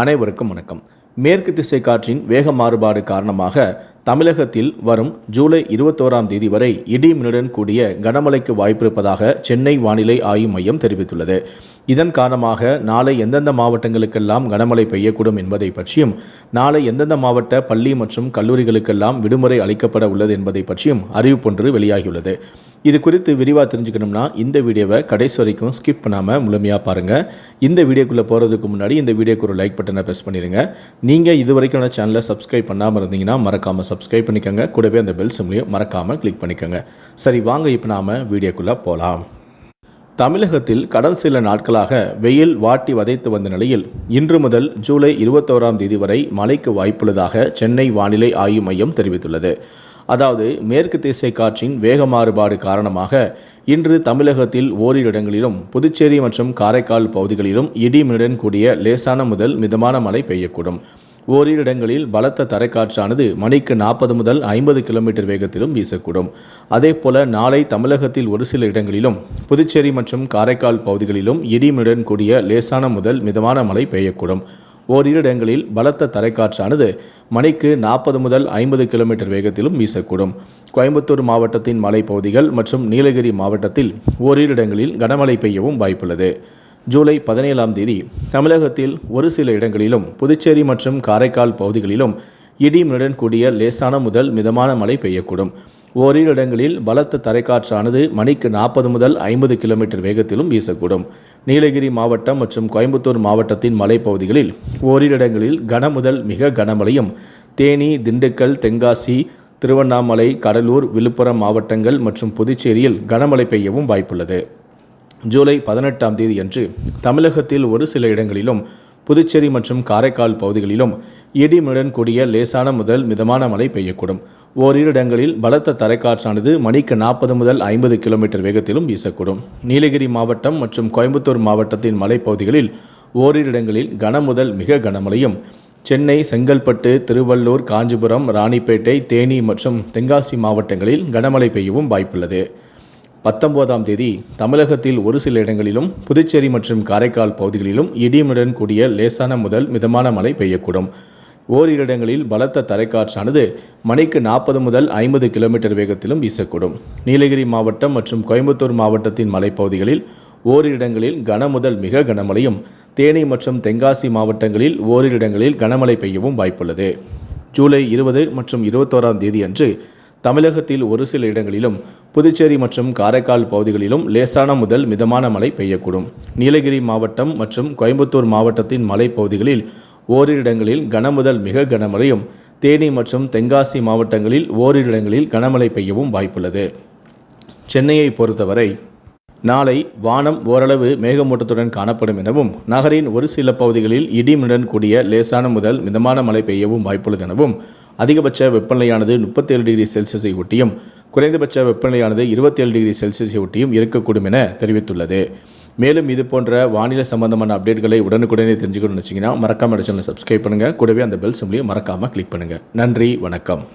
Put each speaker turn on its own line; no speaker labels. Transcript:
அனைவருக்கும் வணக்கம் மேற்கு திசை காற்றின் வேக மாறுபாடு காரணமாக தமிழகத்தில் வரும் ஜூலை இருபத்தோராம் தேதி வரை இடி மின்னுடன் கூடிய கனமழைக்கு வாய்ப்பிருப்பதாக சென்னை வானிலை ஆய்வு மையம் தெரிவித்துள்ளது இதன் காரணமாக நாளை எந்தெந்த மாவட்டங்களுக்கெல்லாம் கனமழை பெய்யக்கூடும் என்பதை பற்றியும் நாளை எந்தெந்த மாவட்ட பள்ளி மற்றும் கல்லூரிகளுக்கெல்லாம் விடுமுறை அளிக்கப்பட உள்ளது என்பதை பற்றியும் அறிவிப்பொன்று வெளியாகியுள்ளது இது குறித்து விரிவாக தெரிஞ்சுக்கணும்னா இந்த வீடியோவை கடைசி வரைக்கும் ஸ்கிப் பண்ணாமல் முழுமையாக பாருங்கள் இந்த வீடியோக்குள்ளே போகிறதுக்கு முன்னாடி இந்த வீடியோக்கு ஒரு லைக் பட்டனை ப்ரெஸ் பண்ணிடுங்க நீங்கள் இது வரைக்கும் சேனலை சப்ஸ்கிரைப் பண்ணாமல் இருந்தீங்கன்னா மறக்காமல் சப்ஸ்கிரைப் பண்ணிக்கோங்க கூடவே அந்த பெல் சிம்லையும் மறக்காமல் கிளிக் பண்ணிக்கோங்க சரி வாங்க இப்போ நாம் வீடியோக்குள்ளே போகலாம் தமிழகத்தில் கடல் சில நாட்களாக வெயில் வாட்டி வதைத்து வந்த நிலையில் இன்று முதல் ஜூலை இருபத்தோராம் தேதி வரை மழைக்கு வாய்ப்புள்ளதாக சென்னை வானிலை ஆய்வு மையம் தெரிவித்துள்ளது அதாவது மேற்கு திசை காற்றின் வேக மாறுபாடு காரணமாக இன்று தமிழகத்தில் ஓரிரு இடங்களிலும் புதுச்சேரி மற்றும் காரைக்கால் பகுதிகளிலும் இடிமினுடன் கூடிய லேசான முதல் மிதமான மழை பெய்யக்கூடும் ஓரிரு இடங்களில் பலத்த தரைக்காற்றானது மணிக்கு நாற்பது முதல் ஐம்பது கிலோமீட்டர் வேகத்திலும் வீசக்கூடும் அதேபோல நாளை தமிழகத்தில் ஒரு சில இடங்களிலும் புதுச்சேரி மற்றும் காரைக்கால் பகுதிகளிலும் இடிமுடன் கூடிய லேசான முதல் மிதமான மழை பெய்யக்கூடும் ஓரிரு இடங்களில் பலத்த தரைக்காற்றானது மணிக்கு நாற்பது முதல் ஐம்பது கிலோமீட்டர் வேகத்திலும் வீசக்கூடும் கோயம்புத்தூர் மாவட்டத்தின் மலைப்பகுதிகள் மற்றும் நீலகிரி மாவட்டத்தில் ஓரிரு இடங்களில் கனமழை பெய்யவும் வாய்ப்புள்ளது ஜூலை பதினேழாம் தேதி தமிழகத்தில் ஒரு சில இடங்களிலும் புதுச்சேரி மற்றும் காரைக்கால் பகுதிகளிலும் இடி இடிமுடன் கூடிய லேசான முதல் மிதமான மழை பெய்யக்கூடும் ஓரிரு இடங்களில் பலத்த தரைக்காற்றானது மணிக்கு நாற்பது முதல் ஐம்பது கிலோமீட்டர் வேகத்திலும் வீசக்கூடும் நீலகிரி மாவட்டம் மற்றும் கோயம்புத்தூர் மாவட்டத்தின் மலைப்பகுதிகளில் ஓரிரு இடங்களில் கன முதல் மிக கனமழையும் தேனி திண்டுக்கல் தென்காசி திருவண்ணாமலை கடலூர் விழுப்புரம் மாவட்டங்கள் மற்றும் புதுச்சேரியில் கனமழை பெய்யவும் வாய்ப்புள்ளது ஜூலை பதினெட்டாம் தேதியன்று தமிழகத்தில் ஒரு சில இடங்களிலும் புதுச்சேரி மற்றும் காரைக்கால் பகுதிகளிலும் இடிமுடன் கூடிய லேசான முதல் மிதமான மழை பெய்யக்கூடும் ஓரிரு இடங்களில் பலத்த தரைக்காற்றானது மணிக்கு நாற்பது முதல் ஐம்பது கிலோமீட்டர் வேகத்திலும் வீசக்கூடும் நீலகிரி மாவட்டம் மற்றும் கோயம்புத்தூர் மாவட்டத்தின் மலைப்பகுதிகளில் ஓரிரு இடங்களில் கன முதல் மிக கனமழையும் சென்னை செங்கல்பட்டு திருவள்ளூர் காஞ்சிபுரம் ராணிப்பேட்டை தேனி மற்றும் தென்காசி மாவட்டங்களில் கனமழை பெய்யவும் வாய்ப்புள்ளது பத்தொன்பதாம் தேதி தமிழகத்தில் ஒரு சில இடங்களிலும் புதுச்சேரி மற்றும் காரைக்கால் பகுதிகளிலும் இடியுடன் கூடிய லேசான முதல் மிதமான மழை பெய்யக்கூடும் ஓரிரு இடங்களில் பலத்த தரைக்காற்றானது மணிக்கு நாற்பது முதல் ஐம்பது கிலோமீட்டர் வேகத்திலும் வீசக்கூடும் நீலகிரி மாவட்டம் மற்றும் கோயம்புத்தூர் மாவட்டத்தின் மலைப்பகுதிகளில் ஓரிரு இடங்களில் கனமுதல் மிக கனமழையும் தேனி மற்றும் தென்காசி மாவட்டங்களில் ஓரிரு இடங்களில் கனமழை பெய்யவும் வாய்ப்புள்ளது ஜூலை இருபது மற்றும் இருபத்தோராம் தேதி அன்று தமிழகத்தில் ஒரு சில இடங்களிலும் புதுச்சேரி மற்றும் காரைக்கால் பகுதிகளிலும் லேசான முதல் மிதமான மழை பெய்யக்கூடும் நீலகிரி மாவட்டம் மற்றும் கோயம்புத்தூர் மாவட்டத்தின் மலைப்பகுதிகளில் ஓரிரு இடங்களில் கனமுதல் மிக கனமழையும் தேனி மற்றும் தென்காசி மாவட்டங்களில் ஓரிரு இடங்களில் கனமழை பெய்யவும் வாய்ப்புள்ளது சென்னையை பொறுத்தவரை நாளை வானம் ஓரளவு மேகமூட்டத்துடன் காணப்படும் எனவும் நகரின் ஒரு சில பகுதிகளில் இடிமுடன் கூடிய லேசான முதல் மிதமான மழை பெய்யவும் வாய்ப்புள்ளது எனவும் அதிகபட்ச வெப்பநிலையானது முப்பத்தேழு டிகிரி செல்சியஸை ஒட்டியும் குறைந்தபட்ச வெப்பநிலையானது இருபத்தேழு டிகிரி செல்சியஸை ஒட்டியும் இருக்கக்கூடும் என தெரிவித்துள்ளது மேலும் இது போன்ற வானிலை சம்பந்தமான அப்டேட்களை உடனுக்குடனே தெரிஞ்சுக்கணும்னு வச்சிங்கன்னா மறக்காமல் சேனலை சப்ஸ்கிரைப் பண்ணுங்கள் கூடவே அந்த பெல் சிம்லையும் மறக்காமல் கிளிக் பண்ணுங்கள் நன்றி வணக்கம்